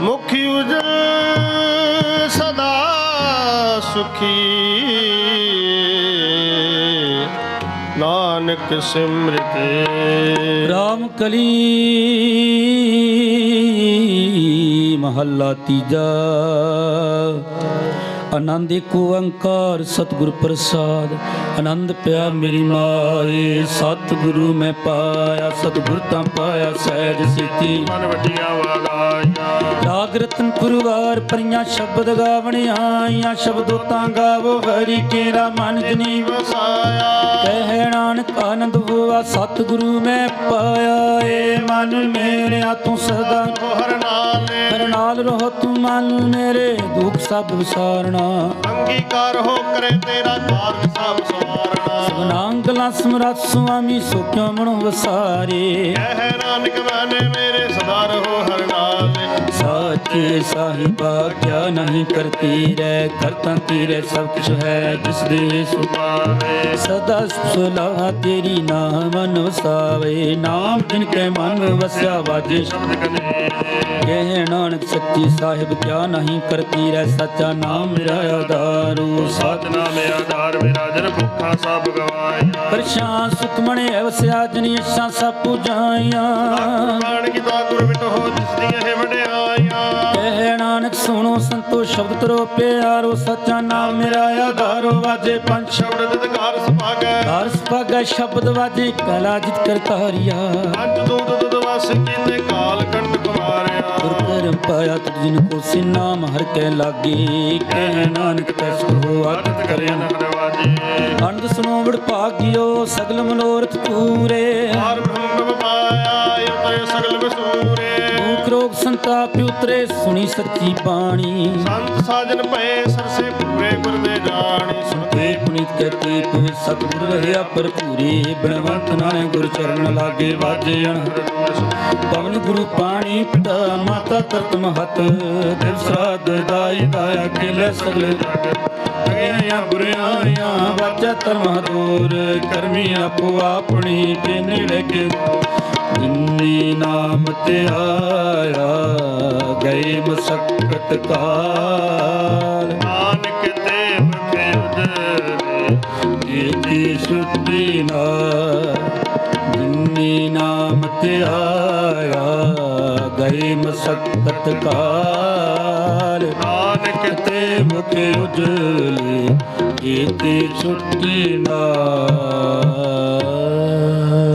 ਮੁਖੀ ਉਜਲ ਸਦਾ ਸੁਖੀ। ਨਾਨਕ ਸਿਮਰਤੇ। ਰਾਮ ਕਲੀ। ਮਹੱਲਾ ਤੀਜਾ। ਆਨੰਦ ਏਕ ਓੰਕਾਰ ਸਤਿਗੁਰ ਪ੍ਰਸਾਦ। ਆਨੰਦ ਪਿਆ ਮੇਰੀ ਮਾਏ ਸਤਿਗੁਰੂ ਮੈਂ ਪਾਇਆ ਸਤਿਗੁਰ ਤਾਂ ਪਾਇਆ ਸਹਿਜ ਸਿੱਧੀ ਮਨ ਵੱਡੀਆਂ ਵਾਗਾਈਆਂ। ਰਾਗ ਰਤਨ ਪੁਰਵਾਰ ਪਰੀਆਂ ਸ਼ਬਦ ਗਾਵਣ ਆਈਆਂ। ਸ਼ਬਦੋ ਤਾਂ ਗਾਵੋ ਹਰੀ ਕੇਰਾ ਮਨ ਜਨੀ ਵਸਾਇਆ ਨਾਨਕ ਆਨੰਦ ਹੋਆ ਸਤਿਗੁਰੂ ਮੈਂ ਪਾਇਆ ਏ। ਮਨ ਮੇਰਿਆ ਤੂੰ ਸਦਾ ਹਰ ਨਾਲੇ ਹਰ ਨਾਲ ਰਹੋ ਤੂੰ ਮਨ ਮੇਰੇ ਦੁੱਖ ਸਭ ਵਿਸਾਰਣਾ ਅੰਗੀਕਾਰ ਹੋ ਕਰੇ ਤੇਰਾ ਕਾਰਜ ਸਭ ਸਵਾਰਣਾ ਸਗਨਾੰਗਲਾ ਸਮਰੱਥ ਸੁਆਮੀ ਸੋ ਕਿਉ ਮਨੋ ਵਸਾਰੇ। ਕਹਿ ਨਾਨਕ ਮਨ ਮੇਰੇ ਸਦਾ ਰਹੋ ਹਰ ਨਾਲੇ ਸਾਚੇ ਸਾਹਿਬਾ ਕਿਆ ਨਹੀਂ ਕਰਤੀ ਰਹਿ ਕਰਤਾ ਤੇਰੇ ਸਭ ਕੁਛ ਹੈ ਜਿਸ ਦੇ ਸੁਪਾਵੇ ਸਦਾ ਸੁਲਾਹ ਤੇਰੀ ਨਾਮ ਮਨ ਵਸਾਵੇ ਨਾਮ ਜਿਨ ਕੇ ਮਨ ਵਸਿਆ ਵਾਜੇ। ਸ਼ਬਦ ਕਨੇ ਕਹਿ ਨਾਨਕ ਸੱਚੀ ਸਾਹਿਬ ਕਿਆ ਨਹੀਂ ਕਰਤੀ ਰਹਿ ਸੱਚਾ ਨਾਮ ਮੇਰਾ ਆਧਾਰੂ ਸਾਧ ਸਤਨਾਮ ਆਧਾਰ ਮੇਰਾ ਜਨ ਭੁੱਖਾ ਸਭ ਗਵਾਇਆ। ਪਰਸ਼ਾਂ ਸੁਖ ਮਣੇ ਵਸਿਆ ਜਨੀ ਅਸ਼ਾਂ ਸਭ ਪੁਜਾਈਆਂ। ਬਾਣ ਕੀ ਤਾ ਗੁਰ ਵਿਟ ਹੋ ਜਿਸ ਦੀਆਂ ਹੈ ਵਡਿਆਈਆਂ ਕਹਿ ਨਾਨਕ ਸੁਣੋ ਸੰਤੋ ਸ਼ਬਦ ਤਰੋ ਪਿਆਰੋ ਸੱਚਾ ਨਾਮ ਮੇਰਾ ਆਧਾਰੋ ਵਾਜੇ ਪੰਜ ਸ਼ਬਦ ਦਦਕਾਰ ਸੁਭਾਗੈ। ਹਰ ਸੁਭਾਗਾ ਸ਼ਬਦ ਵਾਜੇ ਕਲਾ ਜਿਤ ਕਰਤਾਰੀਆ ਪੰਜ ਦੂਤ ਦੁਦ ਵਸ ਕੀਨੇ ਕਾਲ ਕੰਡ ਕੁਮਾਰਿਆ। ਗੁਰ ਕਰਮ ਪਾਇਆ ਤੁਧ ਜਿਨ ਕੋ ਸਿਨਾਮ ਹਰ ਕੇ ਲਾਗੇ। ਕਹਿ ਨਾਨਕ ਤੈਸ ਕੋ ਆਦਤ ਕਰਿਆ ਨਰਵਾਜੀ ਅਨੰਦ ਸੁਨੋ ਵਡ ਭਾਗਿਓ ਸਗਲ ਮਨੋਰਥ ਪੂਰੇ। ਆਰ ਬ੍ਰਹਮ ਪਾਇਆ ਉਤਰੇ ਸਗਲ ਵਿਸੂਰੇ। ਭੂਖ ਰੋਗ ਸੰਤਾਪ ਉਤਰੇ ਸੁਣੀ ਸੱਚੀ ਬਾਣੀ। ਸੰਤ ਸਾਜਨ ਭਏ ਸਰਸੇ ਪੂਰੇ ਗੁਰ ਦੇ ਜਾਣੀ ਸੁਣਤੇ ਤੇ ਪੁਨੀਤ ਕਹਤੇ ਤੂੰ ਸਤਿਗੁਰ ਰਹਿਆ ਭਰਪੂਰੇ। ਬਿਨਵੰਤ ਨਾਨਕ ਗੁਰ ਚਰਨ ਲਾਗੇ ਵਾਜੇ ਪਵਨ ਗੁਰੂ ਪਾਣੀ ਪਿਤਾ ਮਾਤਾ ਤਰਤ ਮਹਤ। ਦਿਵ ਸਰਾਧ ਦਾਈ ਦਾਇਆ ਕਿਲੇ ਸਗਲੇ ਅਗਿਆਈਆਂ ਬੁਰਿਆਈਆਂ ਵਾਜਾ ਧਰਮ ਦੂਰ। ਕਰਮੀ ਆਪੋ ਆਪਣੀ ਤੇ ਨੇੜੇ ਕੇ ਜਿਨੀ ਨਾਮ ਤੇ ਆਇਆ ਗਏ ਮਸਕਤ ਕਾਲ ਨਾਨਕ ਤੇ ਮੁਖੇ ਉਜਲੇ ਏਤੀ ਸੁਧੀ ਨਾ ਜਿਨੀ ਨਾਮ ਤੇ ਆਇਆ ਗਏ ਮਸਕਤ ਕਾਲ ਨਾਨਕ ਤੇ ਮੁਖ ਉਜਲੇ ਏਤੀ ਸੁਧੀ ਨਾ